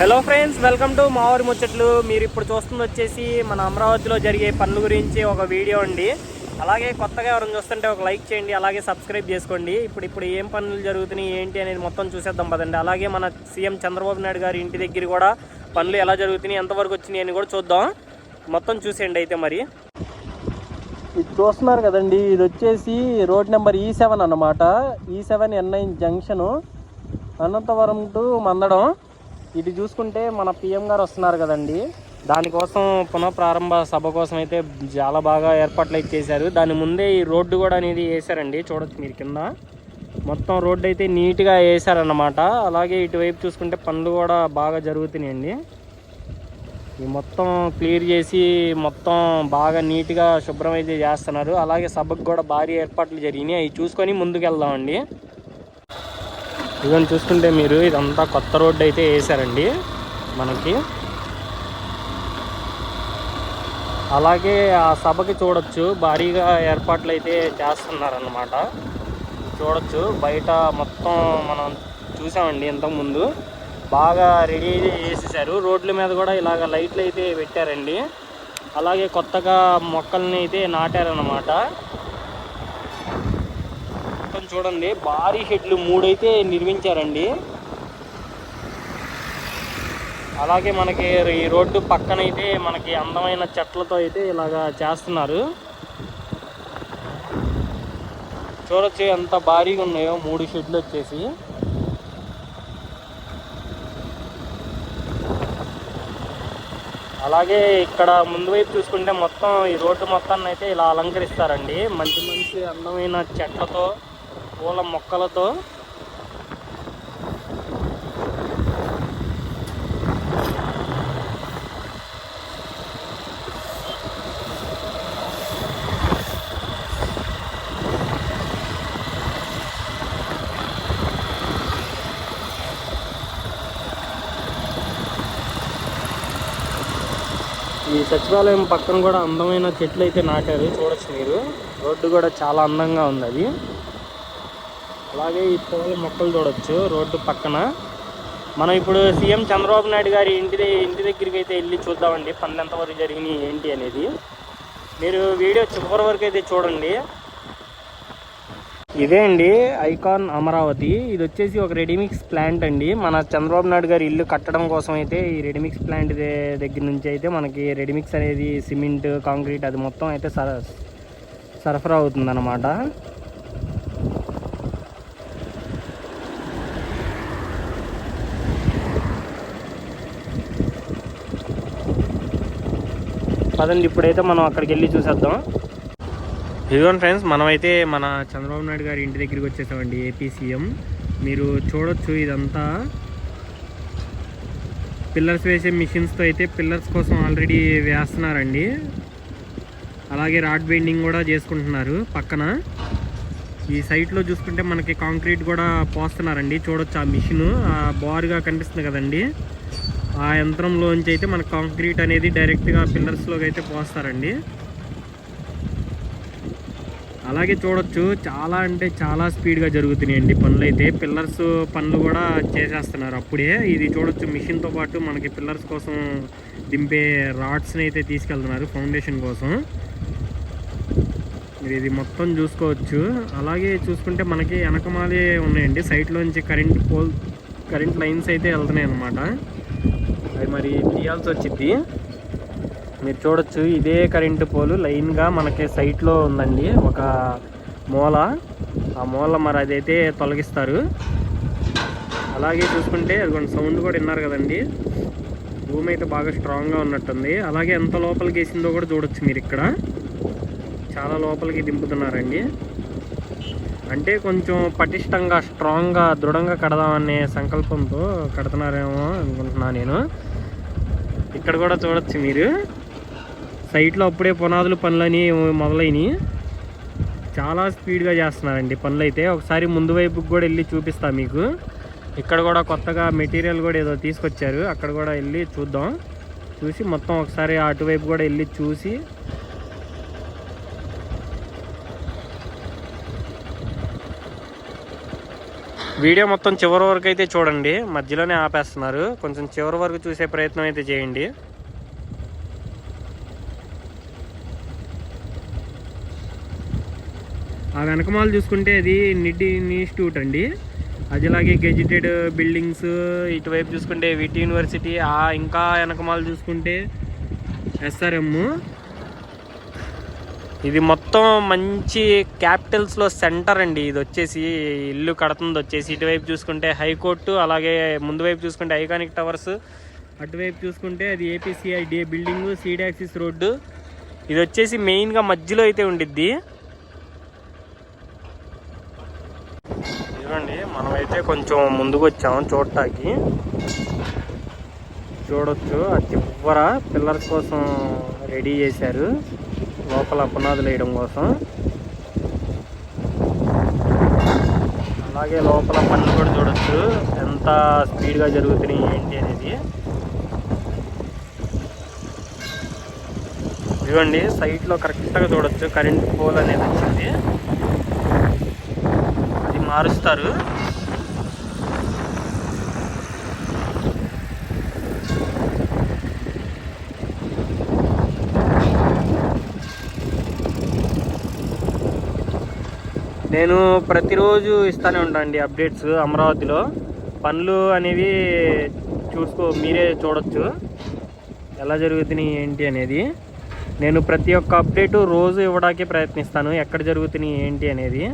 Hello friends welcome to మావూరి ముచ్చట్లు. మీరు ఇప్పుడు చూస్తుంది వచ్చేసి మన అమరావతిలో జరిగే పనుల గురించి ఒక వీడియో అండి. అలాగే కొత్తగా ఎవరైనా చూస్తుంటే ఒక లైక్ చేయండి అలాగే సబ్స్క్రైబ్ చేసుకోండి. ఇప్పుడు ఇప్పుడు ఏం పనులు జరుగుతున్నాయి ఏంటి అనేది మొత్తం చూసేద్దాం పదండి. అలాగే మన సీఎం చంద్రబాబు నాయుడు గారి ఇంటి దగ్గర కూడా పనులు ఎలా జరుగుతున్నాయి ఎంతవరకు వచ్చినాయి అని కూడా చూద్దాం. మొత్తం చూసేయండి అయితే మరి. ఇది చూస్తున్నారు కదండి ఇది వచ్చేసి road number e E seven అన్నమాట. E seven N nine junction Anantavaram to Mandadam. ఇది చూసుకుంటే మన పిఎం గారు వస్తున్నారు కదండి. దానికోసం పునఃప్రారంభ సభ కోసం అయితే చాలా బాగా ఏర్పాట్లు అయితే చేశారు. దాని ముందే ఈ రోడ్డు కూడా అనేది వేశారండి. చూడొచ్చు మీరు కింద. మొత్తం రోడ్డు అయితే నీట్గా వేశారన్నమాట. అలాగే ఇటువైపు చూసుకుంటే పనులు కూడా బాగా జరుగుతున్నాయండి. ఈ మొత్తం క్లియర్ చేసి మొత్తం బాగా నీట్గా శుభ్రం అయితే చేస్తున్నారు. అలాగే సభకు కూడా భారీ ఏర్పాట్లు జరిగినాయి. అవి చూసుకొని ముందుకు వెళ్దామండి ఇవన్నీ చూసుకుంటే మీరు ఇదంతా కొత్త రోడ్డు అయితే వేసారండి మనకి. అలాగే ఆ సభకి చూడొచ్చు భారీగా ఏర్పాట్లు అయితే చేస్తున్నారన్నమాట. చూడొచ్చు బయట మొత్తం మనం చూసామండి ఇంతకుముందు. బాగా రెడీ చేసేసారు. రోడ్ల మీద కూడా ఇలాగ లైట్లు అయితే పెట్టారండి. అలాగే కొత్తగా మొక్కల్ని అయితే నాటారన్నమాట. చూడండి భారీ షెడ్లు మూడైతే నిర్మించారండి. అలాగే మనకి ఈ రోడ్డు పక్కనైతే మనకి అందమైన చెట్లతో అయితే ఇలాగా చేస్తున్నారు. చూడొచ్చు ఎంత భారీగా ఉన్నాయో మూడు షెడ్లు వచ్చేసి. అలాగే ఇక్కడ ముందు వైపు చూసుకుంటే మొత్తం ఈ రోడ్డు మొత్తాన్ని అయితే ఇలా అలంకరిస్తారండి. మంచి మంచి అందమైన చెట్లతో పూల మొక్కలతో ఈ సచివాలయం పక్కన కూడా అందమైన చెట్లు అయితే నాటారు. చూడొచ్చు మీరు. రోడ్డు కూడా చాలా అందంగా ఉంది అది. అలాగే ఈ పూల మొక్కలు చూడొచ్చు రోడ్డు పక్కన. మనం ఇప్పుడు సీఎం చంద్రబాబు నాయుడు గారి ఇంటి ఇంటి దగ్గరికి అయితే వెళ్ళి చూద్దామండి పనులు ఎంతవరకు జరిగినాయి ఏంటి అనేది. మీరు వీడియో చివరి వరకు అయితే చూడండి. ఇదే అండి ఐకాన్ అమరావతి. ఇది వచ్చేసి ఒక రెడీమిక్స్ ప్లాంట్ అండి. మన చంద్రబాబు నాయుడు గారి ఇల్లు కట్టడం కోసం అయితే ఈ రెడీమిక్స్ ప్లాంట్ దగ్గర నుంచి అయితే మనకి రెడీమిక్స్ అనేది సిమెంట్ కాంక్రీట్ అది మొత్తం అయితే సర సరఫరా అవుతుందన్నమాట. పదండి ఇప్పుడైతే మనం అక్కడికి వెళ్ళి చూసేద్దాం. ఇదిగోండి ఫ్రెండ్స్ మనమైతే మన చంద్రబాబు నాయుడు గారి ఇంటి దగ్గరికి వచ్చేసామండి ఏపీ సీఎం. మీరు చూడొచ్చు ఇదంతా. పిల్లర్స్ వేసే మిషన్స్తో అయితే పిల్లర్స్ కోసం ఆల్రెడీ వేస్తున్నారండి. అలాగే రాడ్ బెండింగ్ కూడా చేసుకుంటున్నారు పక్కన. ఈ సైట్లో చూసుకుంటే మనకి కాంక్రీట్ కూడా పోస్తున్నారండి చూడొచ్చు ఆ మిషన్. ఆ బారుగా కనిపిస్తుంది కదండి. ఆ యంత్రంలోంచి అయితే మన కాంక్రీట్ అనేది డైరెక్ట్గా పిల్లర్స్లోకి అయితే పోస్తారండి. అలాగే చూడొచ్చు చాలా అంటే చాలా స్పీడ్గా జరుగుతున్నాయండి పనులు అయితే పిల్లర్స్ పనులు కూడా చేసేస్తున్నారు అప్పుడే. ఇది చూడొచ్చు మిషన్తో పాటు మనకి పిల్లర్స్ కోసం దింపే రాడ్స్ని అయితే తీసుకెళ్తున్నారు ఫౌండేషన్ కోసం. మీరు ఇది మొత్తం చూసుకోవచ్చు. అలాగే చూసుకుంటే మనకి వెనకమాలే ఉన్నాయండి. సైట్లోంచి కరెంట్ పోల్ కరెంట్ లైన్స్ అయితే వెళ్తున్నాయి అన్నమాట అది మరి తీయాల్సి వచ్చింది మీరు చూడొచ్చు ఇదే కరెంటు పోలు. లైన్గా మనకి సైట్లో ఉందండి ఒక మూల. ఆ మూల మరి అదైతే తొలగిస్తారు. అలాగే చూసుకుంటే అదిగోండి సౌండ్ కూడా విన్నారు కదండి. భూమి అయితే బాగా స్ట్రాంగ్గా ఉన్నట్టుంది. అలాగే ఎంత లోపలికి వేసిందో కూడా చూడొచ్చు మీరు ఇక్కడ. చాలా లోపలికి దింపుతున్నారండి. అంటే కొంచెం పటిష్టంగా స్ట్రాంగ్గా దృఢంగా కడదామనే సంకల్పంతో కడుతున్నారేమో అనుకుంటున్నా నేను. ఇక్కడ కూడా చూడొచ్చు మీరు. సైట్లో అప్పుడే పునాదులు పనులని మొదలైనవి చాలా స్పీడ్గా చేస్తున్నారండి పనులు అయితే ఒకసారి ముందు వైపుకి కూడా వెళ్ళి చూపిస్తా మీకు. ఇక్కడ కూడా కొత్తగా మెటీరియల్ కూడా ఏదో తీసుకొచ్చారు. అక్కడ కూడా వెళ్ళి చూద్దాం. చూసి మొత్తం ఒకసారి అటువైపు కూడా వెళ్ళి చూసి వీడియో మొత్తం చివరి వరకు అయితే చూడండి. మధ్యలోనే ఆపేస్తున్నారు. కొంచెం చివరి వరకు చూసే ప్రయత్నం అయితే చేయండి. ఆ వెనకమాలు చూసుకుంటే అది నిడ్డి ఇన్స్టిట్యూట్ అండి. అది ఇలాగే గెజిటెడ్ బిల్డింగ్స్ ఇటువైపు చూసుకుంటే విటి యూనివర్సిటీ ఆ ఇంకా వెనకమాలు చూసుకుంటే ఎస్ఆర్ఎమ్ ఇది మొత్తం మంచి క్యాపిటల్స్లో సెంటర్ అండి. ఇది వచ్చేసి ఇల్లు కడుతుంది వచ్చేసి. ఇటువైపు చూసుకుంటే హైకోర్టు అలాగే ముందు వైపు చూసుకుంటే ఐకానిక్ టవర్స్ అటువైపు చూసుకుంటే అది ఏపీసీఐడిఏ బిల్డింగ్ సీడాక్సిస్ రోడ్డు ఇది వచ్చేసి మెయిన్గా మధ్యలో అయితే ఉండిద్ది. చూడండి మనమైతే కొంచెం ముందుకు వచ్చాము చూడటానికి. చూడొచ్చు ఆ చివర పిల్లర్స్ కోసం రెడీ చేశారు. లోపల పునాదులు వేయడం కోసం. అలాగే లోపల పనులు కూడా చూడొచ్చు. ఎంత స్పీడ్గా జరుగుతున్నాయి ఏంటి అనేది. ఇదిగోండి సైట్లో కరెక్ట్గా చూడొచ్చు. కరెంట్ పోల్ అనేది వచ్చింది. అది మారుస్తారు. నేను ప్రతిరోజు ఇస్తానే ఉంటానండి అప్డేట్స్ అమరావతిలో. పనులు అనేవి చూసుకో మీరే చూడొచ్చు. ఎలా జరుగుతున్నాయి ఏంటి అనేది. నేను ప్రతి ఒక్క అప్డేటు రోజు ఇవ్వడానికి ప్రయత్నిస్తాను. ఎక్కడ జరుగుతున్నాయి ఏంటి అనేది.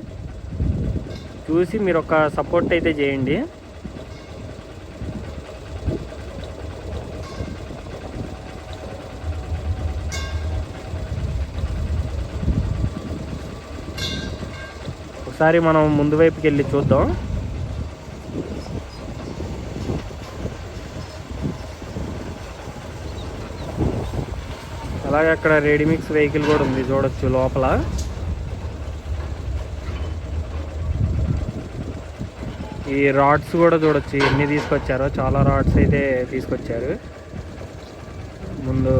చూసి మీరు ఒక సపోర్ట్ అయితే చేయండి. ఒకసారి మనం ముందు వైపుకి వెళ్ళి చూద్దాం. అలాగే అక్కడ రెడీమిక్స్ వెహికల్ కూడా ఉంది చూడొచ్చు లోపల. ఈ రాడ్స్ కూడా చూడొచ్చు ఎన్ని తీసుకొచ్చారో చాలా రాడ్స్ అయితే తీసుకొచ్చారు. ముందు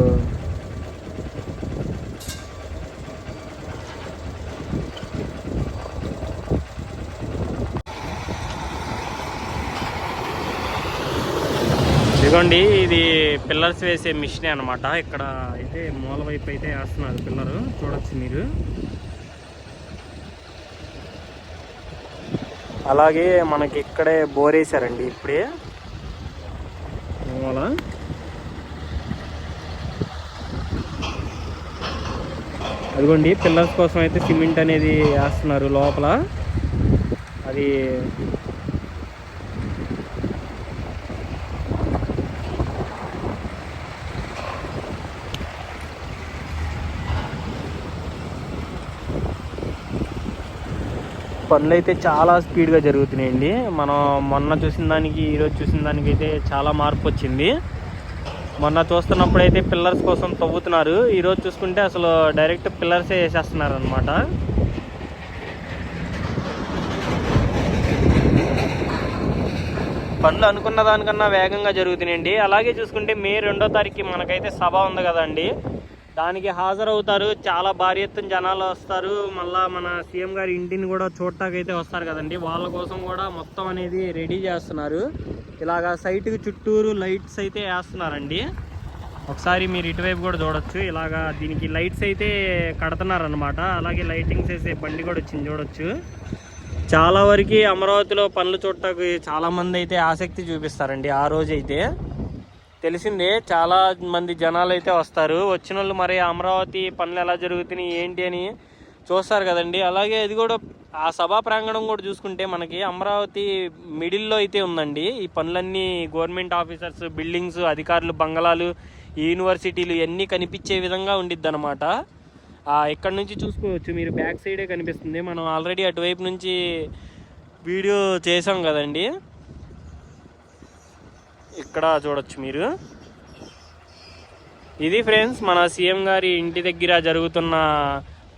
ఇదిగోండి ఇది పిల్లర్స్ వేసే మిషనే అనమాట ఇక్కడ అయితే మూల వైపు అయితే వేస్తున్నారు పిల్లరు. చూడొచ్చు మీరు. అలాగే మనకి ఇక్కడే బోర్ వేసారండి ఇప్పుడే. మూల. అదిగోండి పిల్లర్స్ కోసం అయితే సిమెంట్ అనేది వేస్తున్నారు లోపల. అది పనులు అయితే చాలా స్పీడ్గా జరుగుతున్నాయండి. మనం మొన్న చూసిన దానికి ఈరోజు చూసిన దానికి అయితే చాలా మార్పు వచ్చింది. మొన్న చూస్తున్నప్పుడు అయితే పిల్లర్స్ కోసం తవ్వుతున్నారు. ఈరోజు చూసుకుంటే అసలు డైరెక్ట్ పిల్లర్సే వేసేస్తున్నారు అనమాట పనులు అనుకున్న దానికన్నా వేగంగా జరుగుతున్నాయండి. అలాగే చూసుకుంటే మే రెండో తారీఖు మనకైతే సభ ఉంది కదండి. దానికి హాజరవుతారు. చాలా భారీ ఎత్తున జనాలు వస్తారు. మళ్ళీ మన సీఎం గారి ఇంటిని కూడా చూడటాకైతే వస్తారు కదండి. వాళ్ళ కోసం కూడా మొత్తం అనేది రెడీ చేస్తున్నారు. ఇలాగా సైట్కి చుట్టూరు లైట్స్ అయితే వేస్తున్నారండి. ఒకసారి మీరు ఇటువైపు కూడా చూడొచ్చు. ఇలాగా దీనికి లైట్స్ అయితే కడుతున్నారనమాట అలాగే లైటింగ్స్ వేసే బండి కూడా వచ్చింది చూడొచ్చు. చాలా వరకు అమరావతిలో పనులు చూడటానికి చాలామంది అయితే ఆసక్తి చూపిస్తారండి ఆ రోజైతే. తెలిసిందే చాలా మంది జనాలు అయితే వస్తారు. వచ్చిన వాళ్ళు మరి అమరావతి పనులు ఎలా జరుగుతున్నాయి ఏంటి అని చూస్తారు కదండి. అలాగే ఇది కూడా ఆ సభా ప్రాంగణం కూడా చూసుకుంటే మనకి అమరావతి మిడిల్లో అయితే ఉందండి. ఈ పనులన్నీ గవర్నమెంట్ ఆఫీసర్స్ బిల్డింగ్స్ అధికారులు బంగళాలు యూనివర్సిటీలు ఇవన్నీ కనిపించే విధంగా ఉండిద్ది అనమాట ఇక్కడ నుంచి చూసుకోవచ్చు? మీరు బ్యాక్ సైడే కనిపిస్తుంది. మనం ఆల్రెడీ అటువైపు నుంచి వీడియో చేసాం కదండి. ఇక్కడ చూడొచ్చు మీరు. ఇది ఫ్రెండ్స్ మన సీఎం గారి ఇంటి దగ్గర జరుగుతున్న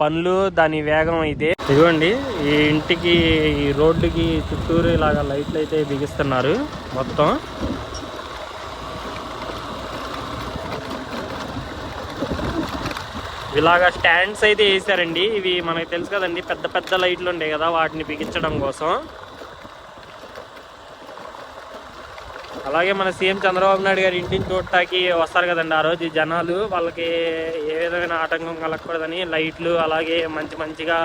పనులు దాని వేగం అయితే ఇదిగోండి ఈ ఇంటికి ఈ రోడ్డుకి చుట్టూరు ఇలాగ లైట్లు అయితే బిగిస్తున్నారు మొత్తం. ఇలాగ స్టాండ్స్ అయితే వేసారండి ఇవి మనకి తెలుసు కదండి పెద్ద పెద్ద లైట్లు ఉండే కదా వాటిని బిగించడం కోసం. అలాగే మన సీఎం చంద్రబాబు నాయుడు గారి ఇంటిని చూడటానికి వస్తారు కదండి ఆ రోజు జనాలు. వాళ్ళకి ఏ విధమైన ఆటంకం కలగకూడదని లైట్లు అలాగే మంచి మంచిగా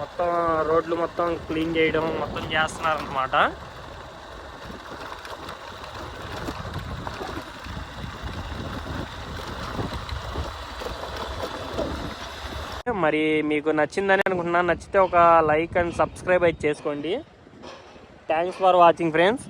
మొత్తం రోడ్లు మొత్తం క్లీన్ చేయడం మొత్తం చేస్తున్నారు అనమాట మరి మీకు నచ్చిందని అనుకుంటున్నాను. నచ్చితే ఒక లైక్ అండ్ సబ్స్క్రైబ్ అయితే చేసుకోండి. Thanks for watching friends